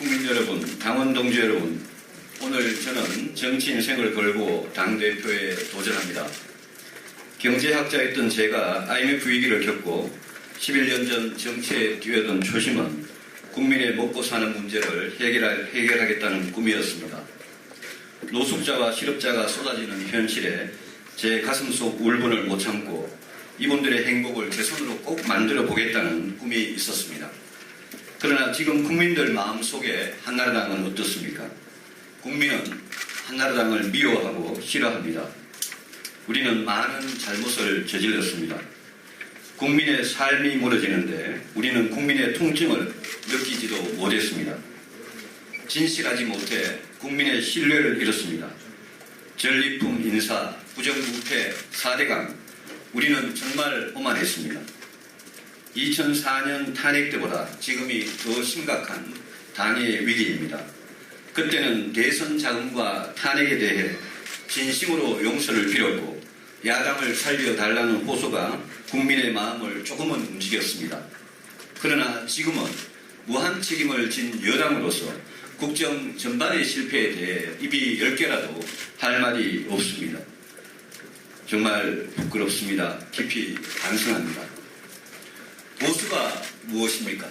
국민 여러분, 당원 동지 여러분, 오늘 저는 정치 인생을 걸고 당대표에 도전합니다. 경제학자였던 제가 IMF 위기를 겪고 11년 전 정치에 뛰어든 초심은 국민의 먹고 사는 문제를 해결할, 해결하겠다는 꿈이었습니다. 노숙자와 실업자가 쏟아지는 현실에 제 가슴 속 울분을 못 참고 이분들의 행복을 제 손으로 꼭 만들어 보겠다는 꿈이 있었습니다. 그러나 지금 국민들 마음속에 한나라당은 어떻습니까? 국민은 한나라당을 미워하고 싫어합니다. 우리는 많은 잘못을 저질렀습니다. 국민의 삶이 무너지는데 우리는 국민의 통증을 느끼지도 못했습니다. 진실하지 못해 국민의 신뢰를 잃었습니다. 전리품 인사, 부정부패, 4대강, 우리는 정말 오만했습니다. 2004년 탄핵 때보다 지금이 더 심각한 당의 위기입니다. 그때는 대선 자금과 탄핵에 대해 진심으로 용서를 빌었고 야당을 살려달라는 호소가 국민의 마음을 조금은 움직였습니다. 그러나 지금은 무한 책임을 진 여당으로서 국정 전반의 실패에 대해 입이 열 개라도 할 말이 없습니다. 정말 부끄럽습니다. 깊이 반성합니다. 보수가 무엇입니까?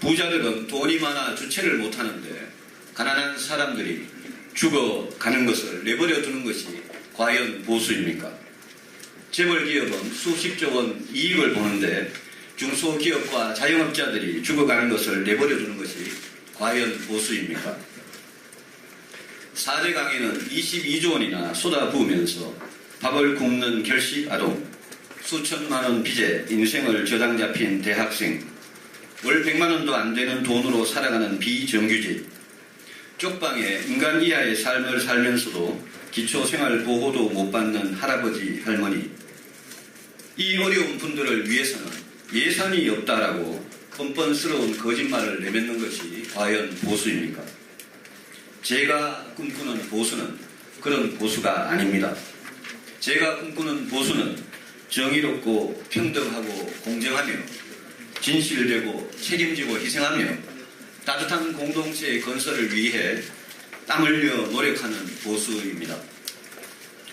부자들은 돈이 많아 주체를 못하는데 가난한 사람들이 죽어가는 것을 내버려 두는 것이 과연 보수입니까? 재벌기업은 수십조 원 이익을 보는데 중소기업과 자영업자들이 죽어가는 것을 내버려 두는 것이 과연 보수입니까? 4대 강에는 22조 원이나 쏟아부으면서 밥을 굶는 결식 아동, 수천만 원 빚에 인생을 저당 잡힌 대학생, 월 100만 원도 안 되는 돈으로 살아가는 비정규직, 쪽방에 인간 이하의 삶을 살면서도 기초생활 보호도 못 받는 할아버지, 할머니, 이 어려운 분들을 위해서는 예산이 없다라고 뻔뻔스러운 거짓말을 내뱉는 것이 과연 보수입니까? 제가 꿈꾸는 보수는 그런 보수가 아닙니다. 제가 꿈꾸는 보수는 정의롭고 평등하고 공정하며 진실되고 책임지고 희생하며 따뜻한 공동체의 건설을 위해 땀 흘려 노력하는 보수입니다.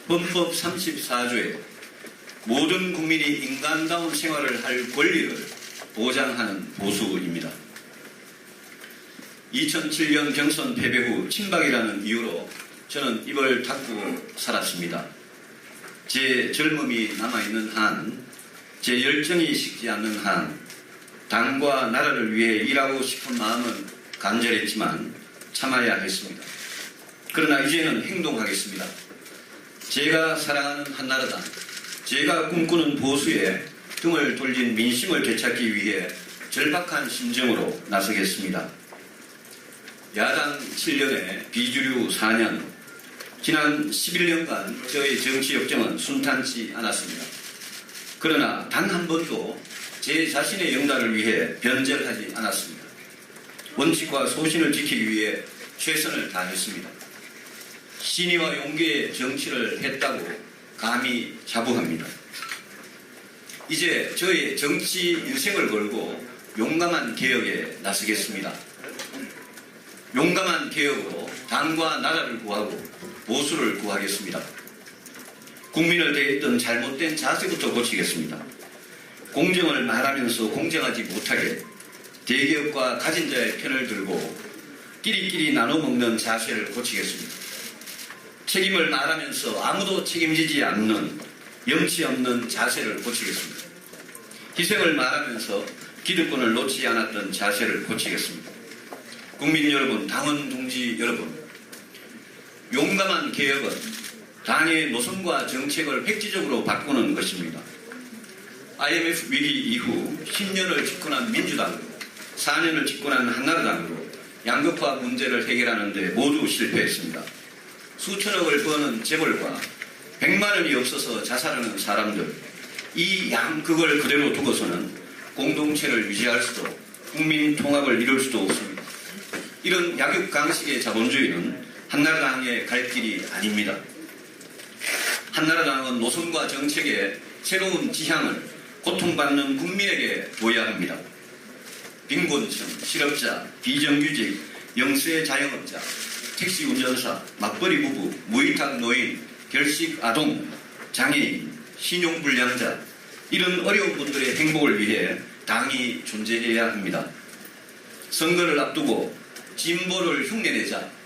헌법 34조에 모든 국민이 인간다운 생활을 할 권리를 보장하는 보수입니다. 2007년 경선 패배 후 친박이라는 이유로 저는 입을 닫고 살았습니다. 제 젊음이 남아있는 한, 제 열정이 식지 않는 한, 당과 나라를 위해 일하고 싶은 마음은 간절했지만 참아야 했습니다. 그러나 이제는 행동하겠습니다. 제가 사랑하는 한나라당, 제가 꿈꾸는 보수에 등을 돌린 민심을 되찾기 위해 절박한 심정으로 나서겠습니다. 야당 7년에 비주류 4년, 지난 11년간 저의 정치 역정은 순탄치 않았습니다. 그러나 단 한 번도 제 자신의 영달을 위해 변절하지 않았습니다. 원칙과 소신을 지키기 위해 최선을 다했습니다. 신의와 용기의 정치를 했다고 감히 자부합니다. 이제 저의 정치 인생을 걸고 용감한 개혁에 나서겠습니다. 용감한 개혁으로 당과 나라를 구하고 보수를 구하겠습니다. 국민을 대했던 잘못된 자세부터 고치겠습니다. 공정을 말하면서 공정하지 못하게 대기업과 가진 자의 편을 들고 끼리끼리 나눠 먹는 자세를 고치겠습니다. 책임을 말하면서 아무도 책임지지 않는 염치 없는 자세를 고치겠습니다. 희생을 말하면서 기득권을 놓지 않았던 자세를 고치겠습니다. 국민 여러분, 당원 동지 여러분, 용감한 개혁은 당의 노선과 정책을 획기적으로 바꾸는 것입니다. IMF 위기 이후 10년을 집권한 민주당으로 4년을 집권한 한나라당으로 양극화 문제를 해결하는 데 모두 실패했습니다. 수천억을 버는 재벌과 100만 원이 없어서 자살하는 사람들 이 양극을 그대로 두고서는 공동체를 유지할 수도 국민 통합을 이룰 수도 없습니다. 이런 약육 강식의 자본주의는 한나라당의 갈 길이 아닙니다. 한나라당은 노선과 정책의 새로운 지향을 고통받는 국민에게 보여야 합니다. 빈곤층, 실업자, 비정규직, 영세 자영업자, 택시 운전사, 맞벌이 부부, 무위탁 노인, 결식 아동, 장애인, 신용불량자 이런 어려운 분들의 행복을 위해 당이 존재해야 합니다. 선거를 앞두고 진보를 흉내내자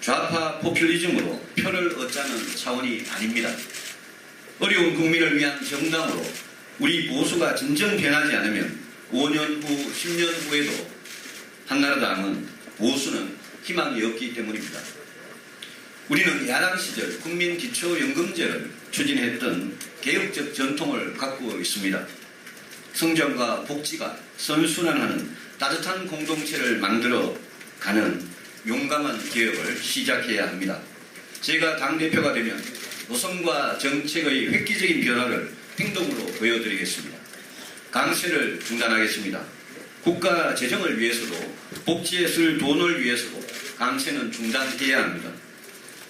좌파 포퓰리즘으로 표를 얻자는 차원이 아닙니다. 어려운 국민을 위한 정당으로 우리 보수가 진정 변하지 않으면 5년 후, 10년 후에도 한나라당은 보수는 희망이 없기 때문입니다. 우리는 야당 시절 국민기초연금제를 추진했던 개혁적 전통을 갖고 있습니다. 성장과 복지가 선순환하는 따뜻한 공동체를 만들어 가는 용감한 개혁을 시작해야 합니다. 제가 당대표가 되면 노선과 정책의 획기적인 변화를 행동으로 보여드리겠습니다. 강세를 중단하겠습니다. 국가 재정을 위해서도 복지에 쓸 돈을 위해서도 강세는 중단해야 합니다.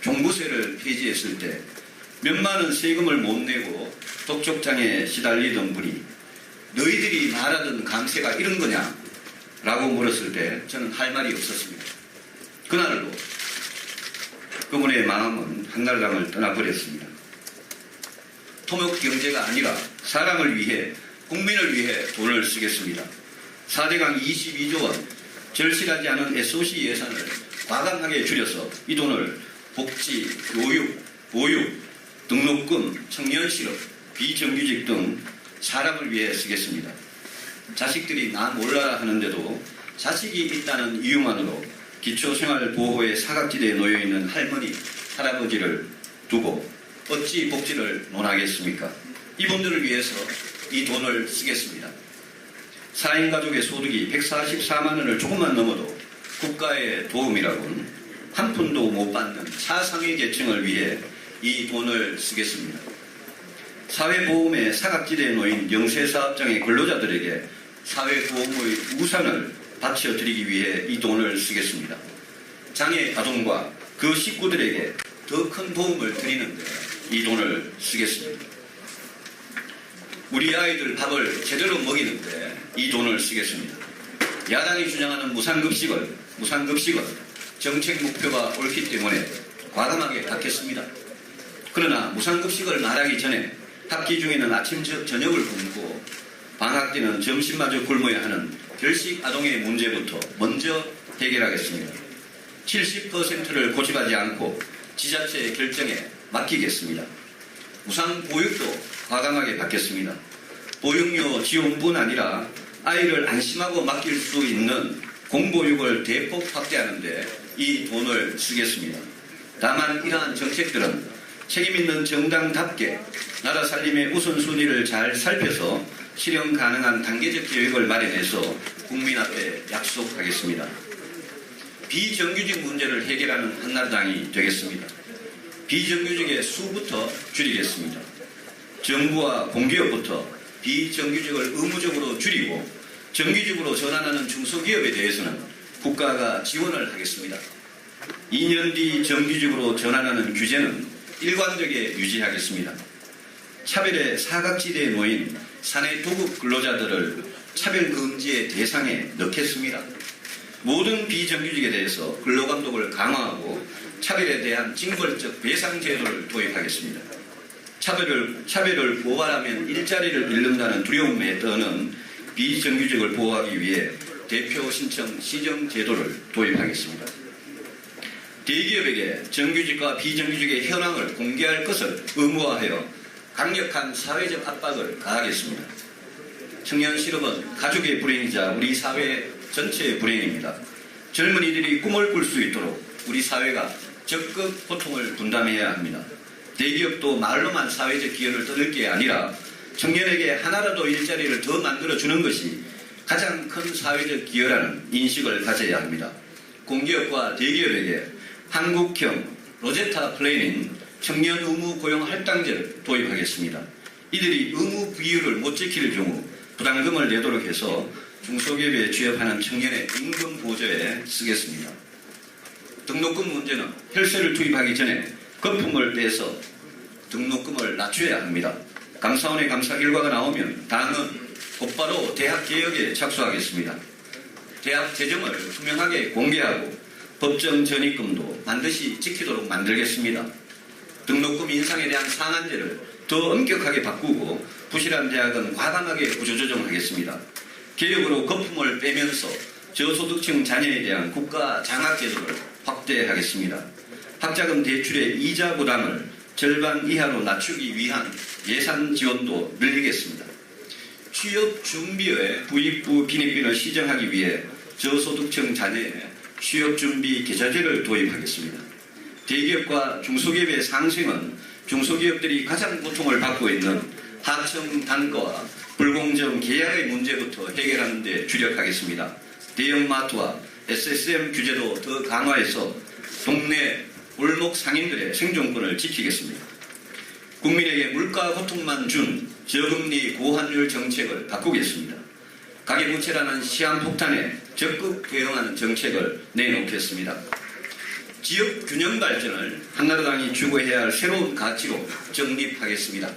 종부세를 폐지했을 때 몇만 원 세금을 못 내고 독촉장에 시달리던 분이 너희들이 말하던 강세가 이런 거냐? 라고 물었을 때 저는 할 말이 없었습니다. 그날로 그분의 마음은 한나라당을 떠나버렸습니다. 토목 경제가 아니라 사람을 위해 국민을 위해 돈을 쓰겠습니다. 4대강 22조 원 절실하지 않은 SOC 예산을 과감하게 줄여서 이 돈을 복지, 교육, 보육, 등록금, 청년실업, 비정규직 등 사람을 위해 쓰겠습니다. 자식들이 나 몰라라 하는데도 자식이 있다는 이유만으로 기초생활보호의 사각지대에 놓여있는 할머니, 할아버지를 두고 어찌 복지를 논하겠습니까? 이분들을 위해서 이 돈을 쓰겠습니다. 4인 가족의 소득이 144만 원을 조금만 넘어도 국가의 도움이라고는 한 푼도 못 받는 차상위 계층을 위해 이 돈을 쓰겠습니다. 사회보험의 사각지대에 놓인 영세사업장의 근로자들에게 사회보험의 우산을 바쳐드리기 위해 이 돈을 쓰겠습니다. 장애 가족과 그 식구들에게 더 큰 도움을 드리는데 이 돈을 쓰겠습니다. 우리 아이들 밥을 제대로 먹이는데 이 돈을 쓰겠습니다. 야당이 주장하는 무상급식을 무상급식은 정책 목표가 옳기 때문에 과감하게 받겠습니다. 그러나 무상급식을 말하기 전에 학기 중에는 아침 저녁을 굶고 방학 때는 점심마저 굶어야 하는 결식 아동의 문제부터 먼저 해결하겠습니다. 70%를 고집하지 않고 지자체의 결정에 맡기겠습니다. 우상 보육도 과감하게 받겠습니다. 보육료 지원뿐 아니라 아이를 안심하고 맡길 수 있는 공보육을 대폭 확대하는데 이 돈을 쓰겠습니다. 다만 이러한 정책들은 책임있는 정당답게 나라 살림의 우선순위를 잘 살펴서 실현 가능한 단계적 계획을 마련해서 국민 앞에 약속하겠습니다. 비정규직 문제를 해결하는 한나라당이 되겠습니다. 비정규직의 수부터 줄이겠습니다. 정부와 공기업부터 비정규직을 의무적으로 줄이고 정규직으로 전환하는 중소기업에 대해서는 국가가 지원을 하겠습니다. 2년 뒤 정규직으로 전환하는 규제는 일관되게 유지하겠습니다. 차별의 사각지대에 놓인 사내 도급 근로자들을 차별금지의 대상에 넣겠습니다. 모든 비정규직에 대해서 근로감독을 강화하고 차별에 대한 징벌적 배상 제도를 도입하겠습니다. 차별을, 차별을 고발하면 일자리를 잃는다는 두려움에 떠는 비정규직을 보호하기 위해 대표 신청 시정 제도를 도입하겠습니다. 대기업에게 정규직과 비정규직의 현황을 공개할 것을 의무화하여 강력한 사회적 압박을 가하겠습니다. 청년 실업은 가족의 불행이자 우리 사회 전체의 불행입니다. 젊은 이들이 꿈을 꿀 수 있도록 우리 사회가 적극 고통을 분담해야 합니다. 대기업도 말로만 사회적 기여를 떠들 게 아니라 청년에게 하나라도 일자리를 더 만들어주는 것이 가장 큰 사회적 기여라는 인식을 가져야 합니다. 공기업과 대기업에게 한국형 로제타 플레이닝 청년 의무 고용 할당제를 도입하겠습니다. 이들이 의무 비율을 못 지킬 경우 부담금을 내도록 해서 중소기업에 취업하는 청년의 임금 보조에 쓰겠습니다. 등록금 문제는 혈세를 투입하기 전에 거품을 빼서 등록금을 낮춰야 합니다. 감사원의 감사 결과가 나오면 당은 곧바로 대학 개혁에 착수하겠습니다. 대학 재정을 투명하게 공개하고 법정 전입금도 반드시 지키도록 만들겠습니다. 등록금 인상에 대한 상한제를 더 엄격하게 바꾸고 부실한 대학은 과감하게 구조조정하겠습니다. 개혁으로 거품을 빼면서 저소득층 자녀에 대한 국가 장학 제도를 확대하겠습니다. 학자금 대출의 이자 부담을 절반 이하로 낮추기 위한 예산 지원도 늘리겠습니다. 취업 준비의 부익부 비립빈을 시정하기 위해 저소득층 자녀에 취업 준비 계좌제를 도입하겠습니다. 대기업과 중소기업의 상승은 중소기업들이 가장 고통을 받고 있는 하청 단가와 불공정 계약의 문제부터 해결하는 데 주력하겠습니다. 대형마트와 SSM 규제도 더 강화해서 동네 골목 상인들의 생존권을 지키겠습니다. 국민에게 물가 고통만 준 저금리 고환율 정책을 바꾸겠습니다. 가계부채라는 시한폭탄에 적극 대응하는 정책을 내놓겠습니다. 지역 균형 발전을 한나라당이 추구해야 할 새로운 가치로 정립하겠습니다.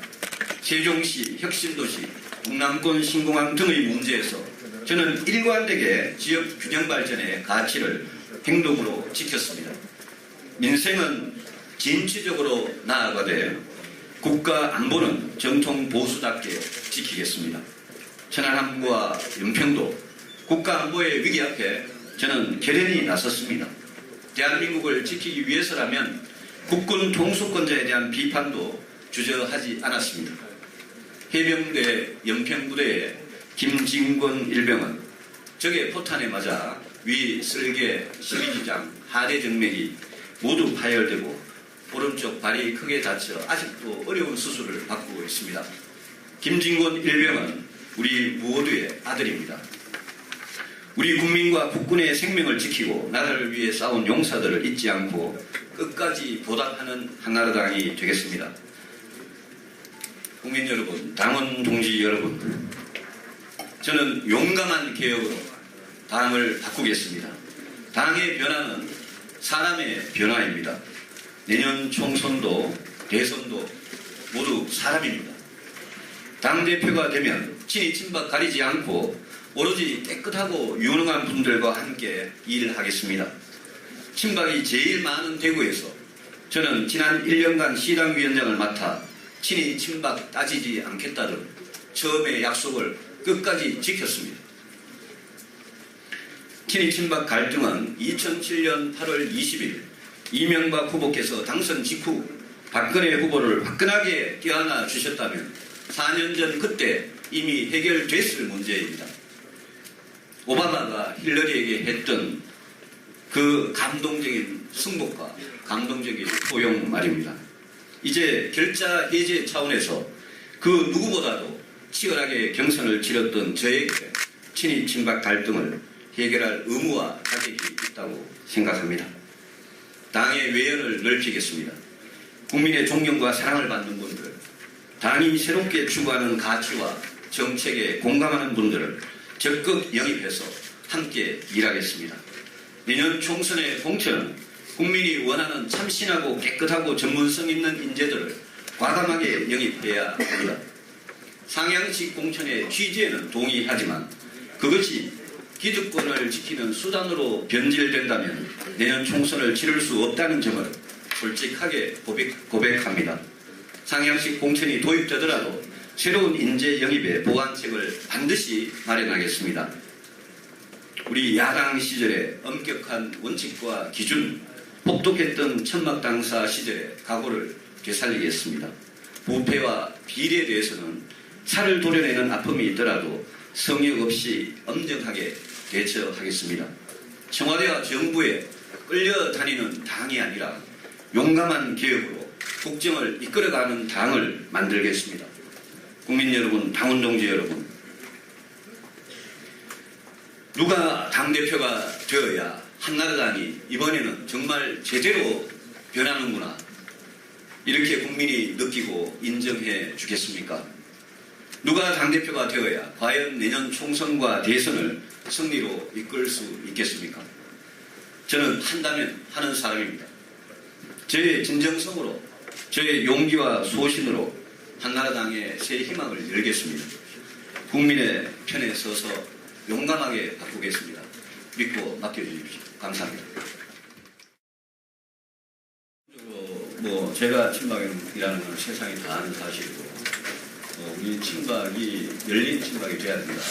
세종시, 혁신도시, 동남권 신공항 등의 문제에서 저는 일관되게 지역 균형 발전의 가치를 행동으로 지켰습니다. 민생은 진취적으로 나아가되 국가 안보는 정통 보수답게 지키겠습니다. 천안함과 연평도 국가 안보의 위기 앞에 저는 결연히 나섰습니다. 대한민국을 지키기 위해서라면 국군 통수권자에 대한 비판도 주저하지 않았습니다. 해병대 연평부대의 김진권 일병은 적의 포탄에 맞아 위 쓸개 12지장 하대 정맥이 모두 파열되고 오른쪽 발이 크게 다쳐 아직도 어려운 수술을 받고 있습니다. 김진권 일병은 우리 모두의 아들입니다. 우리 국민과 국군의 생명을 지키고 나라를 위해 싸운 용사들을 잊지 않고 끝까지 보답하는 한나라당이 되겠습니다. 국민 여러분, 당원 동지 여러분, 저는 용감한 개혁으로 당을 바꾸겠습니다. 당의 변화는 사람의 변화입니다. 내년 총선도 대선도 모두 사람입니다. 당대표가 되면 친이 친박 가리지 않고 오로지 깨끗하고 유능한 분들과 함께 일하겠습니다. 친박이 제일 많은 대구에서 저는 지난 1년간 시당위원장을 맡아 친이 친박 따지지 않겠다는 처음의 약속을 끝까지 지켰습니다. 친이 친박 갈등은 2007년 8월 20일 이명박 후보께서 당선 직후 박근혜 후보를 화끈하게 껴안아 주셨다면 4년 전 그때 이미 해결됐을 문제입니다. 오바마가 힐러리에게 했던 그 감동적인 승복과 감동적인 포용 말입니다. 이제 결자 해제 차원에서 그 누구보다도 치열하게 경선을 치렀던 저에게 친일 친박 갈등을 해결할 의무와 자격이 있다고 생각합니다. 당의 외연을 넓히겠습니다. 국민의 존경과 사랑을 받는 분들, 당이 새롭게 추구하는 가치와 정책에 공감하는 분들을 적극 영입해서 함께 일하겠습니다. 내년 총선의 공천은 국민이 원하는 참신하고 깨끗하고 전문성 있는 인재들을 과감하게 영입해야 합니다. 상향식 공천의 취지에는 동의하지만 그것이 기득권을 지키는 수단으로 변질된다면 내년 총선을 치를 수 없다는 점을 솔직하게 고백, 고백합니다. 상향식 공천이 도입되더라도 새로운 인재 영입의 보완책을 반드시 마련하겠습니다. 우리 야당 시절의 엄격한 원칙과 기준, 혹독했던 천막당사 시절의 각오를 되살리겠습니다. 부패와 비리에 대해서는 살을 도려내는 아픔이 있더라도 성역 없이 엄정하게 대처하겠습니다. 청와대와 정부에 끌려다니는 당이 아니라 용감한 개혁으로 국정을 이끌어가는 당을 만들겠습니다. 국민 여러분, 당원 동지 여러분, 누가 당대표가 되어야 한나라당이 이번에는 정말 제대로 변하는구나. 이렇게 국민이 느끼고 인정해 주겠습니까? 누가 당대표가 되어야 과연 내년 총선과 대선을 승리로 이끌 수 있겠습니까? 저는 한다면 하는 사람입니다. 저의 진정성으로, 저의 용기와 소신으로 한나라당의 새 희망을 열겠습니다. 국민의 편에 서서 용감하게 바꾸겠습니다. 믿고 맡겨주십시오. 감사합니다. 어, 뭐 제가 친박이라는 건 세상이 다 아는 사실이고 어, 우리 친박이 열린 친박이 돼야 된다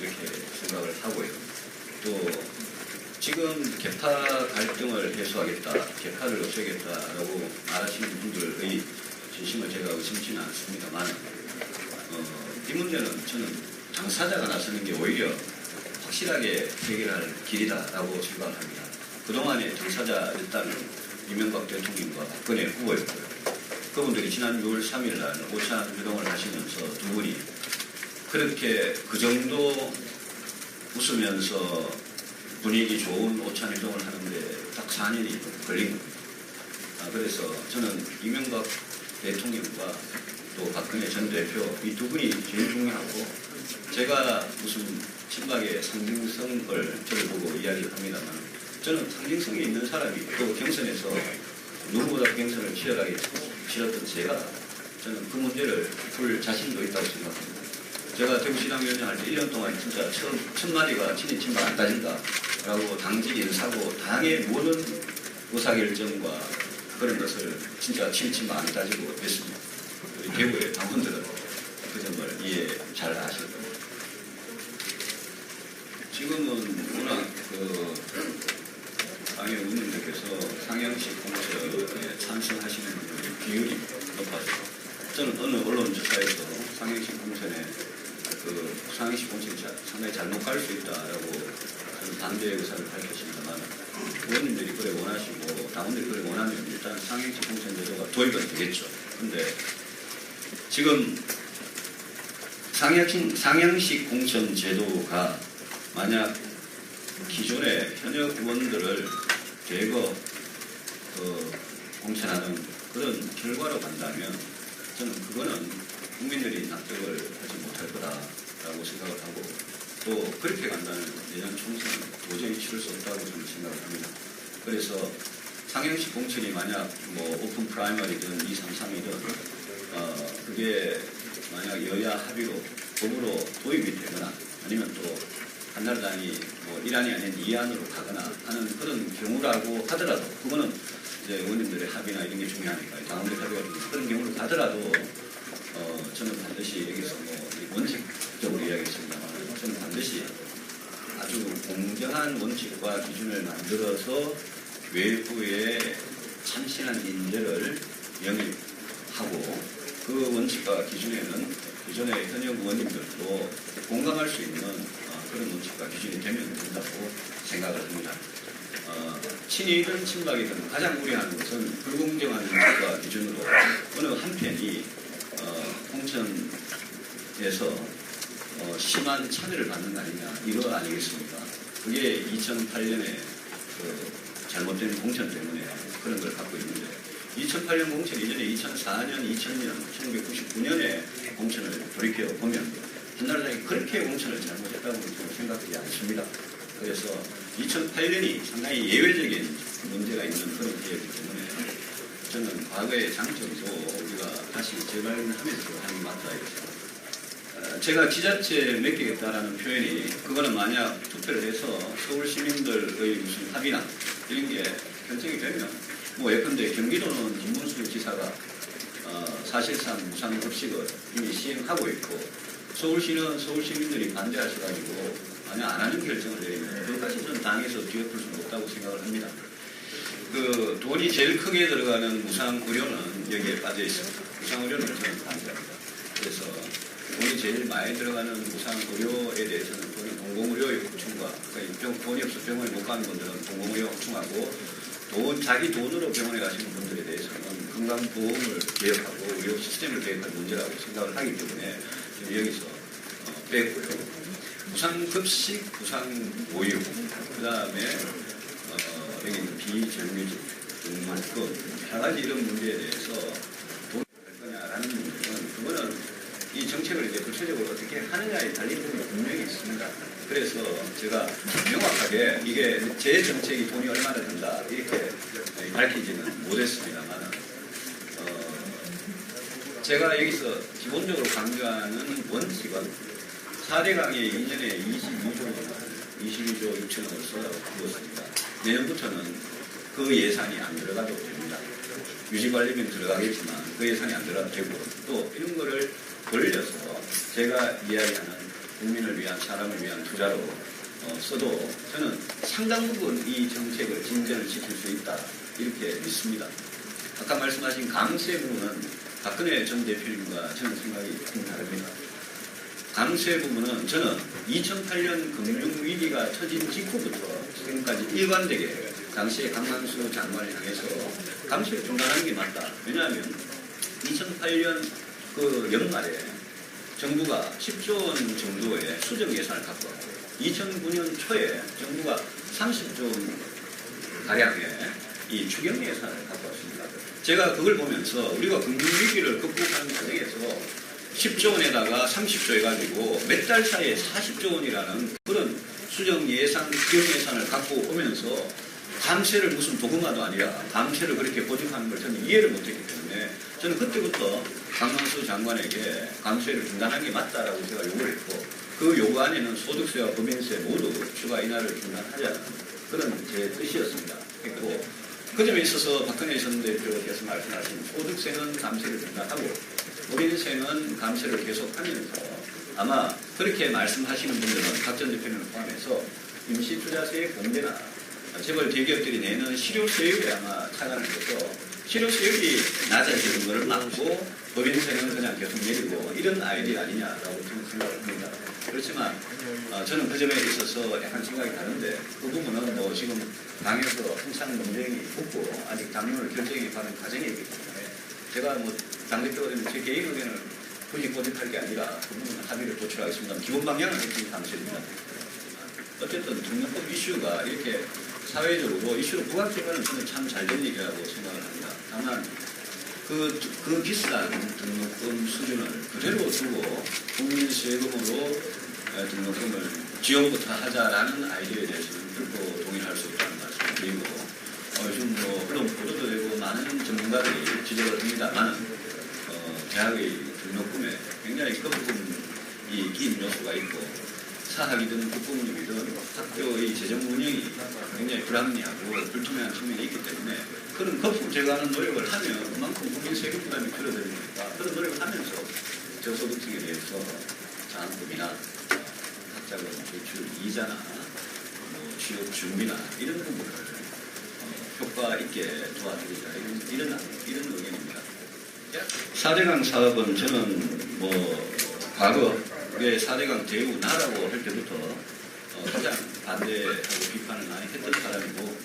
이렇게 생각을 하고요. 또 지금 개파 갈등을 해소하겠다, 개파를 없애겠다라고 말하시는 분들의 진심을 제가 의심치는 않습니다만 어, 이 문제는 저는 당사자가 나서는 게 오히려 확실하게 해결할 길이다라고 생각합니다. 그동안의 당사자였다는 이명박 대통령과 박근혜 후보였고요. 그분들이 지난 6월 3일 날 오찬 회동을 하시면서 두 분이 그렇게 그 정도 웃으면서 분위기 좋은 오찬 회동을 하는데 딱 4년이 걸린 겁니다. 아, 그래서 저는 이명박 대통령과 또 박근혜 전 대표 이 두 분이 제일 중요하고 제가 무슨 친박의 상징성을 저를 보고 이야기를 합니다만 저는 상징성이 있는 사람이 또 경선에서 누구보다 경선을 치열하게 치렀던 제가 저는 그 문제를 풀 자신도 있다고 생각합니다. 제가 대구시당위원장 할때 1년 동안 진짜 첫, 첫 마디가 친일 친박 안 따진다 라고 당직 인 사고 당의 모든 의사결정과 그런 것을 진짜 친박 안 따지고 했습니다. 우리 대구의 당원들은 그 점을 이해 잘 하실 겁니다. 지금은 워낙 그 당의 의원님들께서 상향식 공천에 찬성하시는 분들이 비율이 높아서 저는 어느 언론 조사에서 상향식 공천에 그 상향식 공천이 자- 상당히 잘못 갈 수 있다라고 반대 의사를 밝혔습니다만 의원님들이 그래 원하시고 당원들이 그래 원하면 일단 상향식 공천 제도가 도입은 되겠죠. 근데 지금 상향식, 상향식 공천 제도가 만약 기존의 현역 의원들을 대거 그 공천하는 그런 결과로 간다면 저는 그거는 국민들이 납득을 하지 못할 거다라고 생각을 하고 또 그렇게 간다면 내년 총선은 도저히 치를 수 없다고 저는 생각을 합니다. 그래서 상향식 공천이 만약 뭐 오픈 프라이머리든 2, 3, 3이든 어, 그게 만약 여야 합의로 법으로 도입이 되거나 아니면 또 한나라당이 뭐 1안이 아닌 2안으로 가거나 하는 그런 경우라고 하더라도 그거는 이제 의원님들의 합의나 이런 게 중요하니까 당원들 합의가 그런 경우로 가더라도 어, 저는 반드시 여기서 뭐 원칙적으로 이야기했습니다만 저는 반드시 아주 공정한 원칙과 기준을 만들어서 외부의 참신한 인재를 영입하고 그 원칙과 기준에는 기존의 현역 의원님들도 공감할 수 있는 어, 그런 원칙과 기준이 되면 된다고 생각을 합니다. 어, 친이든 친박이든 가장 우려하는 것은 불공정한 원칙과 기준으로 어느 한편이 어, 공천에서 어, 심한 차별을 받는 거 아니냐 이거 아니겠습니까? 그게 2008년에 그 잘못된 공천 때문에 그런 걸 갖고 있는데 2008년 공천 이전에 2004년, 2000년, 1999년에 공천을 돌이켜 보면 한나라당이 그렇게 공천을 잘못했다고 저는 생각하지 않습니다. 그래서 2008년이 상당히 예외적인 문제가 있는 그런 기회이기 때문에 저는 과거의 장점도 우리가 다시 재발견하면서 하는 게 맞다 이렇게. 어, 제가 지자체 맡기겠다라는 표현이 그거는 만약 투표를 해서 서울 시민들의 무슨 합의나 이런 게 결정이 되면 뭐 예컨대 경기도는 김문수 지사가 어, 사실상 무상급식을 이미 시행하고 있고 서울시는 서울 시민들이 반대하셔가지고 만약 안 하는 결정을 내리면 그것까지 저는 당에서 뒤엎을 수는 없다고 생각을 합니다. 그 돈이 제일 크게 들어가는 무상의료는 여기에 빠져 있습니다. 무상의료는 저는 반대합니다. 그래서 돈이 제일 많이 들어가는 무상의료에 대해서는 공공의료의 확충과 그러니까 병, 돈이 없어 병원에 못 가는 분들은 공공의료 확충하고 돈 자기 돈으로 병원에 가시는 분들에 대해서는 건강보험을 개혁하고 의료 시스템을 개혁할 문제라고 생각을 하기 때문에 지금 여기서 어, 뺐고요. 무상급식, 무상보육, 그 다음에 어, 여기 비정규직, 등록금, 여러 가지 이런 문제에 대해서 돈을 할 거냐라는 문제는 그거는 이 구체적으로 어떻게 하느냐에 달린 부분이 분명히 있습니다. 그래서 제가 명확하게 이게 제 정책이 돈이 얼마나 든다 이렇게 밝히지는 못했습니다만 어, 제가 여기서 기본적으로 강조하는 원칙은 4대 강의 이전에 22조 원, 22조 12조 6천억을 써두었습니다. 내년부터는 그 예산이 안 들어가도 됩니다. 유지관리비는 들어가겠지만 그 예산이 안 들어가도 되고 또 이런 거를 벌려서 제가 이야기하는 국민을 위한 사람을 위한 투자로 어, 써도 저는 상당 부분 이 정책을 진전을 시킬 수 있다 이렇게 믿습니다. 아까 말씀하신 강세 부분은 박근혜 전 대표님과 저는 생각이 조금 다릅니다. 강세 부분은 저는 2008년 금융위기가 터진 직후부터 지금까지 일관되게 당시에 강만수 장관을 향해서 감시를 중단하는 게 맞다. 왜냐하면 2008년 그 연말에 정부가 10조 원 정도의 수정 예산을 갖고 왔고 2009년 초에 정부가 30조 원 가량의 이 추경 예산을 갖고 왔습니다. 제가 그걸 보면서 우리가 금융위기를 극복하는 과정에서 10조 원에다가 30조 해가지고 몇 달 사이에 40조 원이라는 그런 수정 예산, 추경 예산을 갖고 오면서 감세를 무슨 도구마도 아니라 감세를 그렇게 보증하는 걸 저는 이해를 못했기 때문에 저는 그때부터 강만수 장관에게 감세를 중단하는 게 맞다라고 제가 요구를 했고 그 요구 안에는 소득세와 법인세 모두 추가 인하를 중단하자는 그런 제 뜻이었습니다. 했고 그 점에 있어서 박근혜 전 대표께서 말씀하신 소득세는 감세를 중단하고 법인세는 감세를 계속하면서 아마 그렇게 말씀하시는 분들은 박 전 대표님을 포함해서 임시투자세의 공제나 재벌 대기업들이 내는 실효세율에 아마 차관을 해서 실효세율이 낮아지는 것을 막고 법인세는 그냥 계속 내리고 이런 아이디어 아니냐라고 저는 생각을 합니다. 그렇지만 어, 저는 그 점에 있어서 약간 생각이 다른데 그 부분은 뭐 지금 당에서 한창 논쟁이 없고 아직 당론을 결정해 가는 과정이기 때문에 제가 뭐 당대표가 되면 제 개인 의견을 굳이 고집할 게 아니라 그 부분은 합의를 도출하겠습니다. 기본 방향은 그렇게 당시입니다. 어쨌든 등록금 이슈가 이렇게 사회적으로 이슈로 부각되면 저는 참 잘 된 일이라고 생각을 합니다. 다만 그, 그 비싼 등록금 수준을 그대로 두고 국민 세금으로 에, 등록금을 지원부터 하자라는 아이디어에 대해서는 결코 동의할 수 없다는 말씀을 드리고 어, 요즘 뭐 언론 보도도 되고 많은 전문가들이 지적을 합니다만 어, 대학의 등록금에 굉장히 큰 부분이 긴 요소가 있고 사학이든 국공립이든 학교의 재정 운영이 굉장히 불합리하고 불투명한 측면이 있기 때문에 그런 거품 제거하는 노력을 하면 그만큼 국민 세금 부담이 줄어들으니까 그런 노력을 하면서 저소득층에 대해서 장학금이나 학자금 대출 이자나 뭐 취업 준비나 이런 부분을 어, 효과 있게 도와드리자 이런 이런 이런 의견입니다. 4대강 사업은 저는 뭐 과거 에 4대강 대우 나라고 할 때부터 어, 가장 반대하고 비판을 많이 했던 사람이고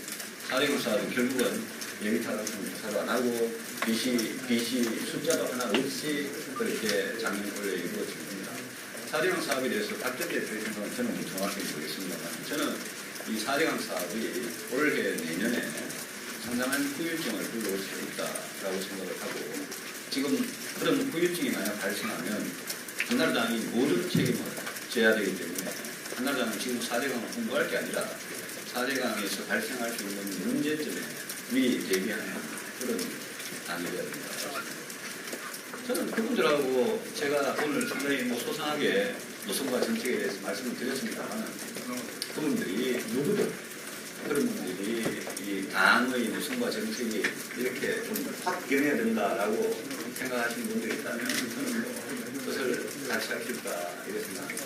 4대강 사업은 결국은 예비타락은 조사도 안 하고 BC, BC 숫자도 하나 없이 그렇게 작년에 이루어집니다. 4대강 사업에 대해서 박전 대표의 생각은 저는 뭐 정확히 모르겠습니다만 저는 이 4대강 사업이 올해 내년에 상당한 후유증을 불러올 수 있다라고 생각을 하고 지금 그런 후유증이 만약 발생하면 한나라당이 모든 책임을 져야 되기 때문에 한나라당은 지금 4대강을 홍보할 게 아니라 4대강에서 발생할 수 있는 문제점에 미리 대비하는 그런 당이 되어야 된다. 저는 그분들하고 제가 오늘 상당히 뭐 소상하게 노선과 정책에 대해서 말씀을 드렸습니다만 그분들이 누구든 그런 분들이 이 당의 노선과 정책이 이렇게 좀확 변해야 된다라고 생각하시는 분들이 있다면 저는 뭐 그것을 같이 이렇게 생각합니다.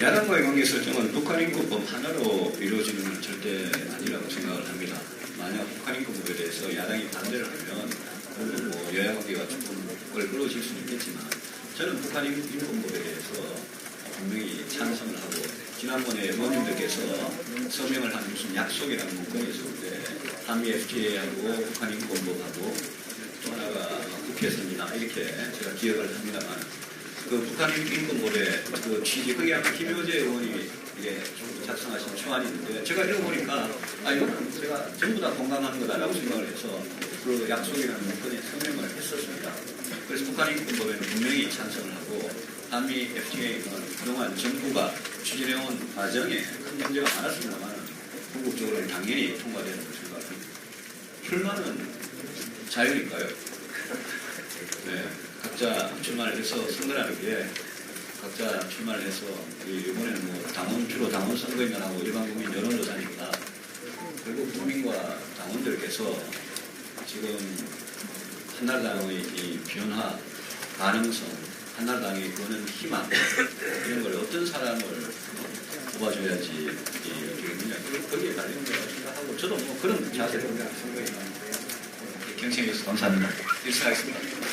야당과의 관계 설정은 북한 인권법 하나로 이루어지는 건 절대 아니라고 생각을 합니다. 만약 북한 인권법에 대해서 야당이 반대를 하면 뭐 여야 관계가 조금 끌어질 수는 있겠지만 저는 북한 인권법에 대해서 분명히 찬성을 하고 지난번에 의원님들께서 서명을 한 무슨 약속이라는 문건이 있었는데 한미 FTA하고 북한 인권법하고 또 하나가 국회선이나 이렇게 제가 기억을 합니다만 그 북한인권법의 그 취지 그게 아마 김효재 의원이 이게 작성하신 초안이 있는데 제가 읽어보니까 아 이거는 제가 전부 다 공감하는 거다라고 생각을 해서 그 약속이라는 문건에 서명을 했었습니다. 그래서 북한 인권법에는 분명히 찬성을 하고 한미 FTA는 그동안 정부가 추진해온 과정에 큰 문제가 많았습니다만 궁극적으로 당연히 통과되는 것을 생각합니다. 출마는 자유니까요. 네, 각자 출마를 해서 선거라는 게 각자 출마를 해서 이 이번에는 뭐 당원 주로 당원 선거인면 하고 일반 국민 여론조사니까 결국 국민과 당원들께서 지금 한나라당의 이 변화 가능성, 한나라당이 그는 희망 이런 걸 어떤 사람을 뽑아줘야지 이 되겠느냐 그- 거기에 달린 거라고 생각하고 저도 뭐 그런 자세로 주셔서 감사합니다. 일치하겠습니다.